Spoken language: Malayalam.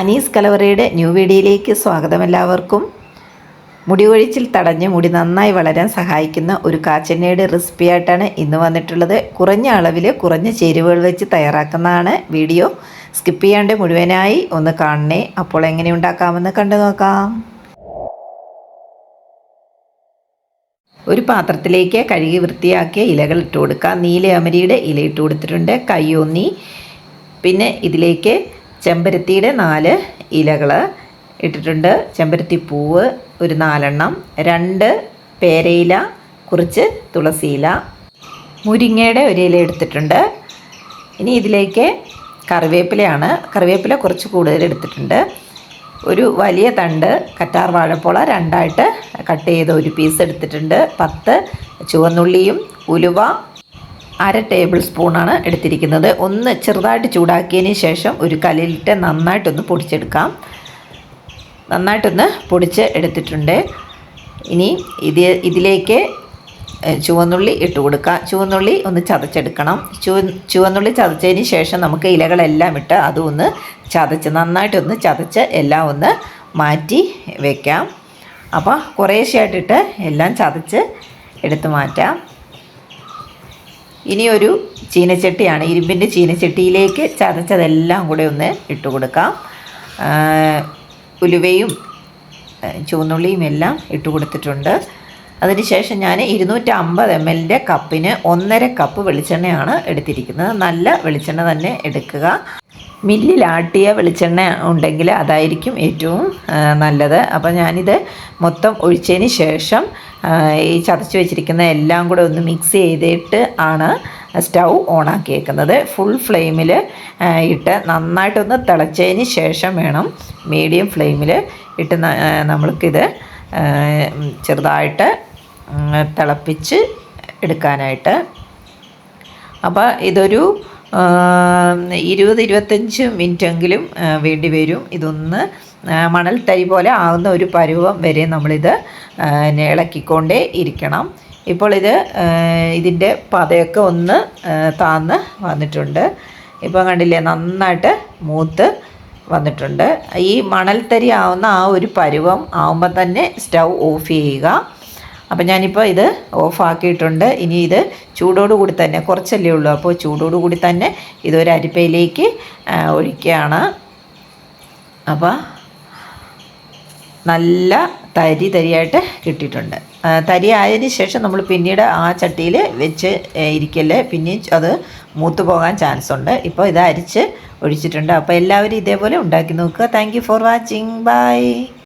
അനീസ് കലവറയുടെ ന്യൂ വീഡിയോയിലേക്ക് സ്വാഗതം എല്ലാവർക്കും. മുടി കൊഴിച്ചിൽ തടഞ്ഞ് മുടി നന്നായി വളരാൻ സഹായിക്കുന്ന ഒരു കാച്ചെണ്ണയുടെ റെസിപ്പി ആയിട്ടാണ് ഇന്ന് വന്നിട്ടുള്ളത്. കുറഞ്ഞ അളവിൽ കുറഞ്ഞ ചേരുവകൾ വെച്ച് തയ്യാറാക്കുന്നതാണ് വീഡിയോ. സ്കിപ്പ് ചെയ്യാണ്ട് മുഴുവനായി ഒന്ന് കാണണേ. അപ്പോൾ എങ്ങനെ ഉണ്ടാക്കാമെന്ന് കണ്ടു നോക്കാം. ഒരു പാത്രത്തിലേക്ക് കഴുകി വൃത്തിയാക്കിയ ഇലകൾ ഇട്ട് കൊടുക്കാം. നീല അമരിയുടെ ഇല ഇട്ട് കൊടുത്തിട്ടുണ്ട്. കയ്യോന്നി പിന്നെ ഇതിലേക്ക് ചെമ്പരത്തിയുടെ നാല് ഇലകൾ ഇട്ടിട്ടുണ്ട്. ചെമ്പരത്തി പൂവ് ഒരു നാലെണ്ണം. രണ്ട് പേരയില കുറച്ച് തുളസിയില. മുരിങ്ങയുടെ ഒരു ഇല എടുത്തിട്ടുണ്ട്. ഇനി ഇതിലേക്ക് കറിവേപ്പിലയാണ്. കറിവേപ്പില കുറച്ച് കൂടുതൽ എടുത്തിട്ടുണ്ട്. ഒരു വലിയ തണ്ട് കറ്റാർ വാഴപ്പോള രണ്ടായിട്ട് കട്ട് ചെയ്ത ഒരു പീസ് എടുത്തിട്ടുണ്ട്. പത്ത് ചുവന്നുള്ളിയും ഉലുവ അര ടേബിൾ സ്പൂണാണ് എടുത്തിരിക്കുന്നത്. ഒന്ന് ചെറുതായിട്ട് ചൂടാക്കിയതിന് ശേഷം ഒരു കല്ലിലിട്ട് നന്നായിട്ടൊന്ന് പൊടിച്ചെടുക്കാം. നന്നായിട്ടൊന്ന് പൊടിച്ച് എടുത്തിട്ടുണ്ട്. ഇനി ഇത് ഇതിലേക്ക് ചുവന്നുള്ളി ഇട്ട് കൊടുക്കുക ചുവന്നുള്ളി ഒന്ന് ചതച്ചെടുക്കണം. ചുവ ചുവന്നുള്ളി ചതച്ചതിന് ശേഷം നമുക്ക് ഇലകളെല്ലാം ഇട്ട് അതും ഒന്ന് ചതച്ച് നന്നായിട്ടൊന്ന് ചതച്ച് എല്ലാം ഒന്ന് മാറ്റി വയ്ക്കാം അപ്പോൾ കുറേശ്ശെയായിട്ടിട്ട് എല്ലാം ചതച്ച് എടുത്ത് മാറ്റാം. ഇനി ഒരു ചീനച്ചട്ടിയാണ് ഇരുമ്പിന്റെ ചീനച്ചട്ടിയിലേക്ക് ചതച്ചതെല്ലാം കൂടെ ഒന്ന് ഇട്ട് കൊടുക്കാം. ഉലുവയും ചുവന്നുള്ളിയും എല്ലാം ഇട്ട് കൊടുത്തിട്ടുണ്ട്. അതിനുശേഷം ഞാൻ ഇരുന്നൂറ്റമ്പത് എം എല്ലിന്റെ കപ്പിന് ഒന്നര കപ്പ് വെളിച്ചെണ്ണയാണ് എടുത്തിരിക്കുന്നത്. നല്ല വെളിച്ചെണ്ണ തന്നെ എടുക്കുക. മില്ലിലാട്ടിയ വെളിച്ചെണ്ണ ഉണ്ടെങ്കിൽ അതായിരിക്കും ഏറ്റവും നല്ലത്. അപ്പോൾ ഞാനിത് മൊത്തം ഒഴിച്ചതിന് ശേഷം ഈ ചതച്ച് വെച്ചിരിക്കുന്ന എല്ലാം കൂടെ ഒന്ന് മിക്സ് ചെയ്തിട്ട് ആണ് സ്റ്റൗ ഓണാക്കിയേക്കുന്നത് ഫുൾ ഫ്ലെയിമിൽ ഇട്ട് നന്നായിട്ടൊന്ന് തിളച്ചതിന് ശേഷം വേണം മീഡിയം ഫ്ലെയിമിൽ ഇട്ട് നമ്മൾക്കിത് ചെറുതായിട്ട് തിളപ്പിച്ച് എടുക്കാനായിട്ട്. അപ്പോൾ ഇതൊരു ഇരുപത് ഇരുപത്തഞ്ച് മിനിറ്റെങ്കിലും വേണ്ടി വരും. ഇതൊന്ന് മണൽ തരി പോലെ ആകുന്ന ഒരു പരുവം വരെ നമ്മളിത് ഇളക്കിക്കൊണ്ടേ ഇരിക്കണം. ഇപ്പോൾ ഇത് ഇതിന്റെ പതയൊക്കെ ഒന്ന് താന്ന് വന്നിട്ടുണ്ട്. ഇപ്പോൾ കണ്ടില്ലേ നന്നായിട്ട് മൂത്ത് വന്നിട്ടുണ്ട്. ഈ മണൽത്തരി ആവുന്ന ആ ഒരു പരുവം ആവുമ്പോൾ തന്നെ സ്റ്റൗ ഓഫ് ചെയ്യുക. അപ്പം ഞാനിപ്പോൾ ഇത് ഓഫാക്കിയിട്ടുണ്ട് ഇനി ഇത് ചൂടോടുകൂടി തന്നെ കുറച്ചല്ലേ ഉള്ളൂ. അപ്പോൾ ചൂടോടുകൂടി തന്നെ ഇതൊരു അരിപ്പയിലേക്ക് ഒഴിക്കുകയാണ്. അപ്പോൾ നല്ല തരി തരിയായിട്ട് കിട്ടിയിട്ടുണ്ട്. തരി ആയതിന് ശേഷം നമ്മൾ പിന്നീട് ആ ചട്ടിയിൽ വെച്ച് ഇരിക്കല്ലേ? പിന്നെയും അത് മൂത്ത് പോകാൻ ചാൻസ് ഉണ്ട്. ഇപ്പോൾ ഇത് അരിച്ച് ഒഴിച്ചിട്ടുണ്ട്. അപ്പോൾ എല്ലാവരും ഇതേപോലെ ഉണ്ടാക്കി നോക്കുക. Thank for watching bye